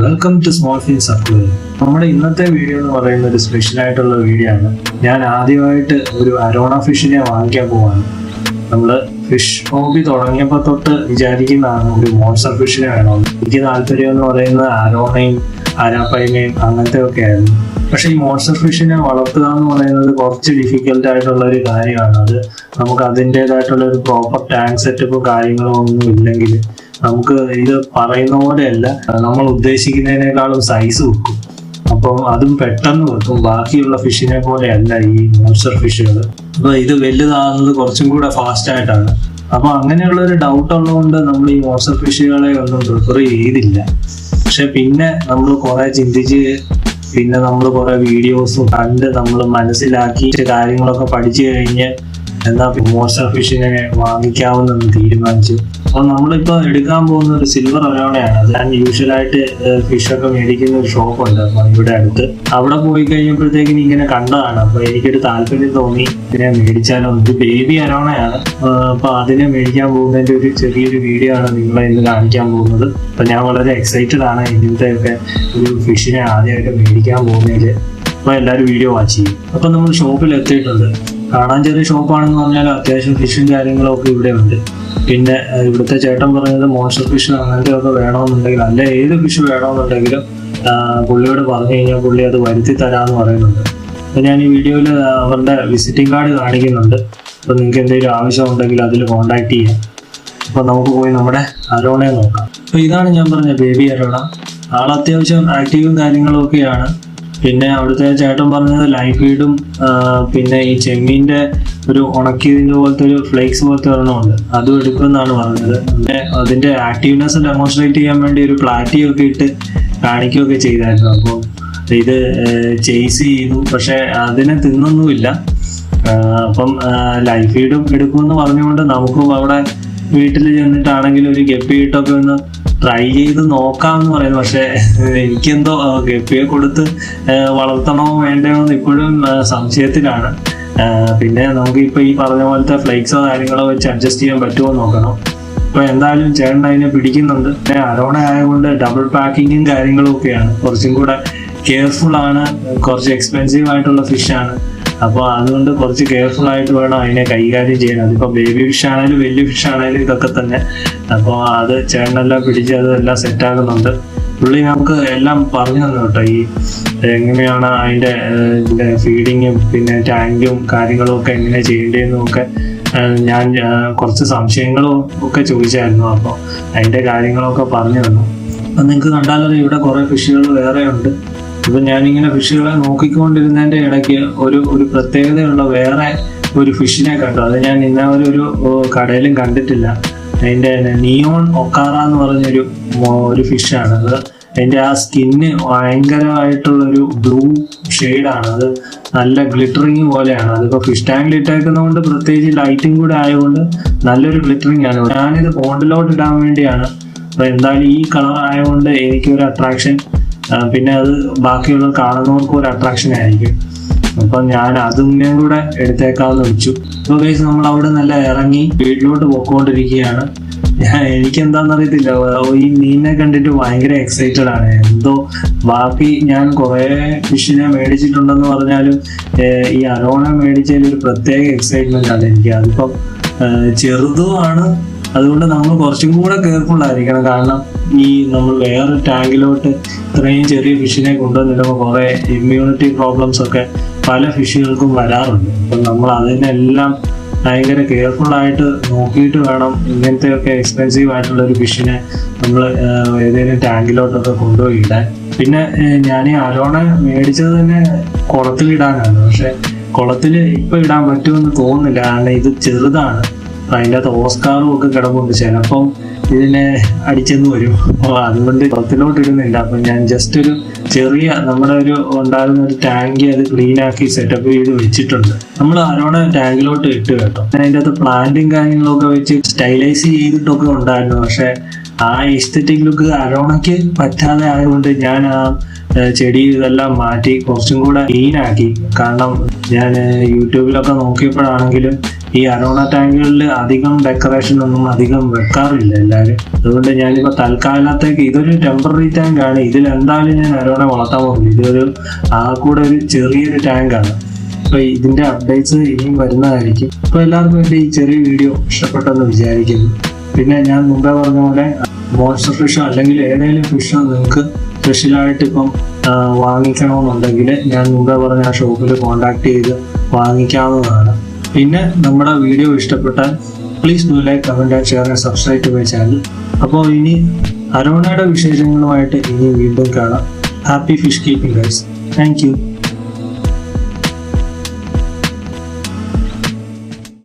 Welcome to small fin circle നമ്മുടെ ഇന്നത്തെ video എന്ന് പറയുന്നത് ഒരു സ്പെഷ്യൽ ആയിട്ടുള്ള വീഡിയോ ആണ്. ഞാൻ ആദ്യമായിട്ട് ഒരു അരോണ ഫിഷിനെ വാങ്ങിക്കാൻ പോവാണ്. നമ്മൾ ഫിഷ് ഹോബി തുടങ്ങിയപ്പോൾ തൊട്ട് വിചാരിക്കുന്നതാണ് ഒരു മോൺസ്റ്റർ ഫിഷിനെ വേണമെന്ന് എനിക്ക് താല്പര്യം എന്ന് പറയുന്നത് അരോണയും അരാപ്പയമയും അങ്ങനത്തെ ഒക്കെ ആയിരുന്നു. പക്ഷേ ഈ മോൺസ്റ്റർ ഫിഷിനെ വളർത്തുക എന്ന് പറയുന്നത് കുറച്ച് ഡിഫിക്കൽട്ട് ആയിട്ടുള്ള ഒരു കാര്യമാണ്. അത് നമുക്ക് അതിന്റെതായിട്ടുള്ള ഒരു പ്രോപ്പർ ടാങ്ക് സെറ്റപ്പും കാര്യങ്ങളും ഒന്നും ഇല്ലെങ്കിൽ നമുക്ക് ഇത് പറയുന്ന പോലെയല്ല. നമ്മൾ ഉദ്ദേശിക്കുന്നതിനേക്കാളും സൈസ് വെക്കും. അപ്പം അതും പെട്ടെന്ന് വെക്കും. ബാക്കിയുള്ള ഫിഷിനെ പോലെയല്ല ഈ മോൺസ്റ്റർ ഫിഷുകൾ അപ്പൊ ഇത് വലുതാകുന്നത് കുറച്ചും കൂടെ ഫാസ്റ്റ് ആയിട്ടാണ്. അപ്പൊ അങ്ങനെയുള്ള ഒരു ഡൗട്ട് ഉള്ളതുകൊണ്ട് നമ്മൾ ഈ മോൺസ്റ്റർ ഫിഷുകളെ ഒന്നും പ്രിഫർ ചെയ്തില്ല. പക്ഷെ പിന്നെ നമ്മൾ കുറെ ചിന്തിച്ച് പിന്നെ നമ്മൾ കുറെ വീഡിയോസും കണ്ട് നമ്മൾ മനസ്സിലാക്കി കാര്യങ്ങളൊക്കെ പഠിച്ചു കഴിഞ്ഞ് എന്നാ മോൺസ്റ്റർ ഫിഷിനെ വാങ്ങിക്കാവുന്നെന്ന് തീരുമാനിച്ചു. അപ്പോൾ നമ്മളിപ്പോ എടുക്കാൻ പോകുന്ന ഒരു സിൽവർ ഒരോണയാണ് അത് ഞാൻ ഫിഷ് ഒക്കെ മേടിക്കുന്ന ഒരു ഷോപ്പ് ഉണ്ട്. അപ്പൊ ഇവിടെ അടുത്ത്. അവിടെ പോയി കഴിഞ്ഞപ്പോഴത്തേക്കിന് ഇങ്ങനെ കണ്ടതാണ്. അപ്പൊ എനിക്കൊരു താല്പര്യം തോന്നി. ഇതിനെ മേടിച്ചാലോ? ഇത് ബേബി അരോണയാണ്. അപ്പൊ അതിനെ മേടിക്കാൻ പോകുന്നതിന്റെ ഒരു ചെറിയൊരു വീഡിയോ ആണ് നിങ്ങളെ ഇന്ന് കാണിക്കാൻ പോകുന്നത്. അപ്പൊ ഞാൻ വളരെ എക്സൈറ്റഡ് ആണ് ഇന്നത്തെ ഒക്കെ ഒരു ഫിഷിനെ ആദ്യമായിട്ട് മേടിക്കാൻ പോകുന്നതിൽ അപ്പൊ എല്ലാവരും വീഡിയോ വാച്ച് ചെയ്യും. അപ്പൊ നമ്മൾ ഷോപ്പിൽ എത്തിയിട്ടുണ്ട്. കാണാൻ ചെറിയ ഷോപ്പാണെന്ന് പറഞ്ഞാൽ അത്യാവശ്യം ഫിഷും കാര്യങ്ങളൊക്കെ ഇവിടെ ഉണ്ട്. പിന്നെ ഇവിടുത്തെ ചേട്ടൻ പറഞ്ഞത് മോൺസ്റ്റർ ഫിഷ് അങ്ങനത്തെ ഒക്കെ വേണമെന്നുണ്ടെങ്കിൽ അല്ല ഏത് ഫിഷ് വേണമെന്നുണ്ടെങ്കിലും പുള്ളിയോട് പറഞ്ഞു കഴിഞ്ഞാൽ പുള്ളി അത് വരുത്തി തരാമെന്ന് പറയുന്നുണ്ട്. അപ്പൊ ഞാൻ ഈ വീഡിയോയിൽ അവരുടെ വിസിറ്റിംഗ് കാർഡ് കാണിക്കുന്നുണ്ട്. അപ്പൊ നിങ്ങൾക്ക് എന്തെങ്കിലും ആവശ്യം ഉണ്ടെങ്കിൽ അതിൽ കോൺടാക്ട് ചെയ്യാം. അപ്പൊ നമുക്ക് പോയി നമ്മുടെ അരോണയെ നോക്കാം. അപ്പൊ ഇതാണ് ഞാൻ പറഞ്ഞ ബേബി അരോണ. ആൾ അത്യാവശ്യം ആക്റ്റീവും കാര്യങ്ങളും ഒക്കെയാണ്. പിന്നെ അവിടുത്തെ ചേട്ടൻ പറഞ്ഞത് ലൈഫ് ഫീഡും പിന്നെ ഈ ചെമ്മീന്റെ ഒരു ഉണക്കിയതിന്റെ പോലത്തെ ഒരു ഫ്ലേക്സ് പോലത്തെ ഒരെണ്ണമുണ്ട്. അതും എടുക്കുമെന്നാണ് പറഞ്ഞത്. പിന്നെ അതിന്റെ ആക്റ്റീവ്നെസ് ഡെമോൺസ്ട്രേറ്റ് ചെയ്യാൻ വേണ്ടി ഒരു പ്ലാറ്റി ഒക്കെ ഇട്ട് കാണിക്കുകയൊക്കെ ചെയ്തായിരുന്നു. അപ്പോൾ ഇത് ചേസ് ചെയ്തു. പക്ഷെ അതിനെ തിന്നൊന്നുമില്ല. അപ്പം ലൈഫ് ഫീഡും എടുക്കുമെന്ന് പറഞ്ഞുകൊണ്ട് നമുക്കും അവിടെ വീട്ടിൽ ചെന്നിട്ടാണെങ്കിൽ ഒരു ഗപ്പിയിട്ടൊക്കെ ഒന്ന് ട്രൈ ചെയ്ത് നോക്കാമെന്ന് പറയുന്നത് പക്ഷെ എനിക്കെന്തോ ഗപ്പിയെ കൊടുത്ത് വളർത്തണോ വേണ്ടയോ എന്ന് ഇപ്പോഴും സംശയത്തിലാണ്. പിന്നെ നമുക്ക് ഇപ്പൊ ഈ പറഞ്ഞ പോലത്തെ ഫ്ലൈക്സോ കാര്യങ്ങളോ വെച്ച് അഡ്ജസ്റ്റ് ചെയ്യാൻ പറ്റുമോ നോക്കണം. ഇപ്പൊ എന്തായാലും ചേട്ടൻ അതിനെ പിടിക്കുന്നുണ്ട്. പിന്നെ അരോണ ആയതുകൊണ്ട് ഡബിൾ പാക്കിങ്ങും കാര്യങ്ങളും ഒക്കെയാണ്. കുറച്ചും കൂടെ കെയർഫുൾ ആണ്. കുറച്ച് എക്സ്പെൻസീവ് ആയിട്ടുള്ള ആണ്. അപ്പോൾ അതുകൊണ്ട് കുറച്ച് കെയർഫുൾ ആയിട്ട് വേണം അതിനെ കൈകാര്യം ചെയ്യാൻ. അതിപ്പോൾ ബേബി ഫിഷ് ആണെങ്കിലും വലിയ ഫിഷ് ആണെങ്കിലും ഇതൊക്കെ തന്നെ. അപ്പോൾ അത് ചേട്ടനെല്ലാം പിടിച്ച് അതെല്ലാം സെറ്റ് ആകുന്നുണ്ട് പുള്ളി നമുക്ക് എല്ലാം പറഞ്ഞു തന്നു കേട്ടോ. ഈ എങ്ങനെയാണ് അതിന്റെ ഫീഡിങ്ങും പിന്നെ ടാങ്കും കാര്യങ്ങളും ഒക്കെ എങ്ങനെ ചെയ്യേണ്ടതെന്നും ഒക്കെ ഞാൻ കുറച്ച് സംശയങ്ങളും ഒക്കെ ചോദിച്ചായിരുന്നു. അപ്പോൾ അതിന്റെ കാര്യങ്ങളൊക്കെ പറഞ്ഞു തന്നു. അപ്പം നിങ്ങൾക്ക് കണ്ടാലോ ഇവിടെ കുറേ ഫിഷുകൾ വേറെ ഉണ്ട്. ഇപ്പം ഞാനിങ്ങനെ ഫിഷുകളെ നോക്കിക്കൊണ്ടിരുന്നതിന്റെ ഇടയ്ക്ക് ഒരു ഒരു പ്രത്യേകതയുള്ള വേറെ ഒരു ഫിഷിനെ കണ്ടു. അത് ഞാൻ ഇന്നവരൊരു കടയിലും കണ്ടിട്ടില്ല. അതിന്റെ നിയോൺ ഒക്കാറ എന്ന് പറഞ്ഞൊരു ഒരു ഫിഷാണ് അത് അതിന്റെ ആ സ്കിന്ന് ഭയങ്കരമായിട്ടുള്ളൊരു ബ്ലൂ ഷെയ്ഡാണ് അത് നല്ല ഗ്ലിറ്ററിങ് പോലെയാണ്. അതിപ്പോൾ ഫിഷ് ടാങ്കിൽ ഇട്ടേക്കുന്നതുകൊണ്ട് പ്രത്യേകിച്ച് ലൈറ്റിംഗ് കൂടെ ആയതുകൊണ്ട് നല്ലൊരു ഗ്ലിറ്ററിങ് ആണ്. ഞാനിത് ബോണ്ടിലോട്ട് ഇടാൻ വേണ്ടിയാണ്. അപ്പോൾ എന്തായാലും ഈ കളർ ആയതുകൊണ്ട് എനിക്കൊരു അട്രാക്ഷൻ പിന്നെ അത് ബാക്കിയുള്ള കാണുന്നവർക്കും ഒരു അട്രാക്ഷൻ ആയിരിക്കും. അപ്പൊ ഞാൻ അതും കൂടെ എടുത്തേക്കാന്ന് വെച്ചു. അപ്പൊ ഗൈസ് നമ്മൾ അവിടെ നല്ല ഇറങ്ങി വീട്ടിലോട്ട് പോയിക്കൊണ്ടിരിക്കുകയാണ്. ഞാൻ എനിക്കെന്താന്ന് അറിയത്തില്ല. ഈ മീനിനെ കണ്ടിട്ട് ഭയങ്കര എക്സൈറ്റഡ് ആണ്. എന്തോ ബാക്കി ഞാൻ കുറേ ഫിഷിനെ മേടിച്ചിട്ടുണ്ടെന്ന് പറഞ്ഞാലും ഈ അരോണ മേടിച്ചതിൽ ഒരു പ്രത്യേക എക്സൈറ്റ്മെന്റ് ആണ് എനിക്ക്. അതിപ്പം ചെറുതുമാണ്. അതുകൊണ്ട് നമ്മൾ കുറച്ചും കൂടെ കെയർഫുൾ ആയിരിക്കണം. കാരണം ഈ നമ്മൾ വേറെ ടാങ്കിലോട്ട് ഇത്രയും ചെറിയ ഫിഷിനെ കൊണ്ടുവന്നിടുമ്പോൾ കുറേ ഇമ്മ്യൂണിറ്റി പ്രോബ്ലംസ് ഒക്കെ പല ഫിഷുകൾക്കും വരാറുണ്ട്. അപ്പം നമ്മൾ അതിനെല്ലാം ഭയങ്കര കെയർഫുൾ ആയിട്ട് നോക്കിയിട്ട് വേണം ഇങ്ങനത്തെയൊക്കെ എക്സ്പെൻസീവ് ആയിട്ടുള്ള ഒരു ഫിഷിനെ നമ്മൾ ഏതെങ്കിലും ടാങ്കിലോട്ടൊക്കെ കൊണ്ടുപോയി ഇടാൻ പിന്നെ ഞാൻ ഈ അരോണ മേടിച്ചത് തന്നെ കുളത്തിൽ ഇടാനാണ്. പക്ഷെ കുളത്തിൽ ഇപ്പൊ ഇടാൻ പറ്റുമെന്ന് തോന്നുന്നില്ല. കാരണം ഇത് ചെറുതാണ്. അതിന്റെ അകത്ത് ഓസ്കാറും ഒക്കെ കിടപ്പുണ്ട് ചിലപ്പം ഇതിനെ അടിച്ചെന്ന് വരും. അപ്പോൾ അതുകൊണ്ട് കുളത്തിലോട്ട് ഇടുന്നില്ല. അപ്പൊ ഞാൻ ജസ്റ്റ് ഒരു ചെറിയ നമ്മുടെ ഒരു ഉണ്ടായിരുന്ന ഒരു ടാങ്ക് അത് ക്ലീൻ ആക്കി സെറ്റപ്പ് ചെയ്ത് വെച്ചിട്ടുണ്ട്. നമ്മൾ അരോണ ടാങ്കിലോട്ട് ഇട്ട് കേട്ടോ. അതിന്റെ അകത്ത് പ്ലാന്റും കാര്യങ്ങളൊക്കെ വെച്ച് സ്റ്റൈലൈസ് ചെയ്തിട്ടൊക്കെ ഉണ്ടായിരുന്നു. പക്ഷെ ആ എസ്തറ്റിക് ലുക്ക് അരോണയ്ക്ക് പറ്റാതെ ആയതുകൊണ്ട് ഞാൻ ആ ചെടി ഇതെല്ലാം മാറ്റി കുറച്ചും കൂടെ ക്ലീനാക്കി കാരണം ഞാൻ യൂട്യൂബിലൊക്കെ നോക്കിയപ്പോഴാണെങ്കിലും ഈ അരോണ ടാങ്കുകളിൽ അധികം ഡെക്കറേഷൻ ഒന്നും അധികം വെക്കാറില്ല എല്ലാവരും അതുകൊണ്ട് ഞാനിപ്പോൾ തൽക്കാലത്തേക്ക് ഇതൊരു ടെമ്പററി ടാങ്ക് ആണ്. ഇതിൽ എന്തായാലും ഞാൻ അരോണ വളർത്താൻ പോകുന്നു. ഇതൊരു ആ കൂടെ ഒരു ചെറിയൊരു ടാങ്കാണ് അപ്പൊ ഇതിന്റെ അപ്ഡേറ്റ്സ് ഇനിയും വരുന്നതായിരിക്കും. അപ്പൊ എല്ലാവർക്കും എന്റെ ഈ ചെറിയ വീഡിയോ ഇഷ്ടപ്പെട്ടെന്ന് വിചാരിക്കുന്നു. പിന്നെ ഞാൻ മുമ്പേ പറഞ്ഞ പോലെ മോൺസ്റ്റർ ഫിഷോ അല്ലെങ്കിൽ ഏതെങ്കിലും ഫിഷോ നിങ്ങൾക്ക് സ്പെഷ്യലായിട്ട് ഇപ്പം വാങ്ങിക്കണമെന്നുണ്ടെങ്കിൽ ഞാൻ മുമ്പേ പറഞ്ഞ ആ ഷോപ്പിൽ കോൺടാക്ട് ചെയ്ത് വാങ്ങിക്കാവുന്നതാണ്. പിന്നെ നമ്മുടെ വീഡിയോ ഇഷ്ടപ്പെട്ടാൽ please do like comment and share and subscribe to my channel അപ്പോൾ ഇനി അരോണയുടെ വിശേഷങ്ങളുമായിട്ട് ഇനി വീണ്ടും കാണാം. Happy fish keeping guys thank you